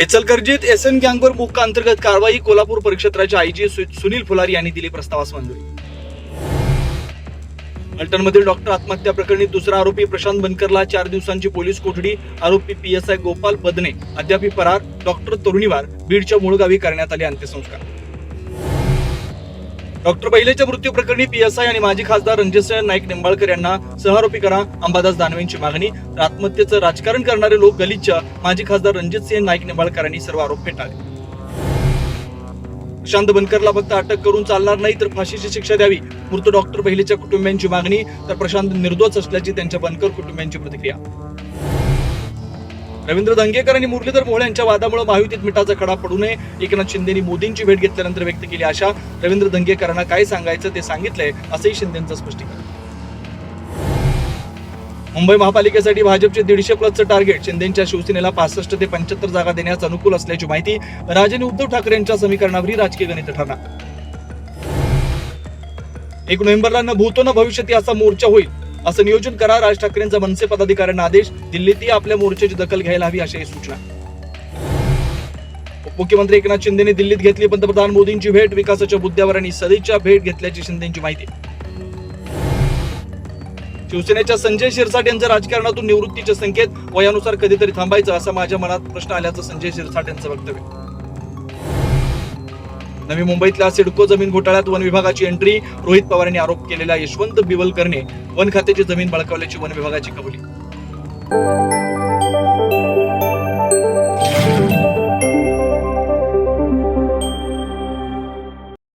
इचलकरजीत S N gang war मुक्का अंतर्गत कारवाई कोल्हापूर परिक्षेत्राचे आयजी सुनील फुलारी यांनी दिली प्रस्तावास मंजुरी. फलटणमधील डॉक्टर आत्महत्या प्रकरणी दुसरा आरोपी प्रशांत बनकरला चार दिवसांची पोलीस कोठडी आरोपी P S I Gopal Badne अद्याप फरार डॉक्टर तरुणीवार बीडच्या मूळ गावी करण्यात आले अंत्यसंस्कार. डॉक्टर पहिलेच्या मृत्यू प्रकरणी पीएसआय आणि माजी खासदार रणजित नाईक निंबाळकर यांना सहआरोपी करा. अंबादास दानवेंची मागणी. तर आत्महत्येचं राजकारण करणारे लोक गलिच्छ. माजी खासदार रणजित सिंह नाईक निंबाळकरांनी सर्व आरोप फेटाळले. प्रशांत बनकरला फक्त अटक करून चालणार नाही तर फाशीची शिक्षा द्यावी. मृत डॉक्टर पहिलेच्या कुटुंबियांची मागणी. तर प्रशांत निर्दोष असल्याची त्यांच्या बनकर कुटुंबियांची प्रतिक्रिया. रवींद्र दंगेकर आणि मुरलीधर मोहोळ यांच्या वादामुळे महायुतीत मिठाचा खडा पडू नये. एकनाथ शिंदेनी मोदींची भेट घेतल्यानंतर व्यक्त केली आशा. रवींद्र दंगेकरांना काय सांगायचं ते सांगितलंय असंही शिंदेचं स्पष्टीकरण. मुंबई महापालिकेसाठी भाजपचे दीडशे प्लसचं टार्गेट शिंदेच्या शिवसेनेला पासष्ट ते पंच्याहत्तर जागा देण्यास अनुकूल असल्याची माहिती राजन उद्धव ठाकरे यांच्या समीकरणावरही राजकीय गणित ठरणार. एक नोव्हेंबरला न भूतो न भविष्यती असा मोर्चा होईल. असं नियोजन करा. राज ठाकरेंचा मनसे पदाधिकाऱ्यांना आदेश. दिल्लीतही आपल्या मोर्चाची दखल घ्यायला हवी अशाही सूचना. मुख्यमंत्री एकनाथ शिंदेने दिल्लीत घेतली पंतप्रधान मोदींची भेट. विकासाच्या मुद्द्यावर आणि सदिच्छा भेट घेतल्याची शिंदेची माहिती. शिवसेनेच्या संजय शिरसाट यांच्या राजकारणातून निवृत्तीचे संकेत. वयानुसार कधीतरी थांबायचं असा माझ्या मनात प्रश्न आल्याचं संजय शिरसाट यांचं वक्तव्य. नवी मुंबईतल्या सिडको जमीन घोटाळ्यात वन विभागाची एंट्री रोहित पवार यांनी आरोप केलेल्या यशवंत बिवलकरने वन खात्याची जमीन बळकावल्याची वन विभागाची कबुली.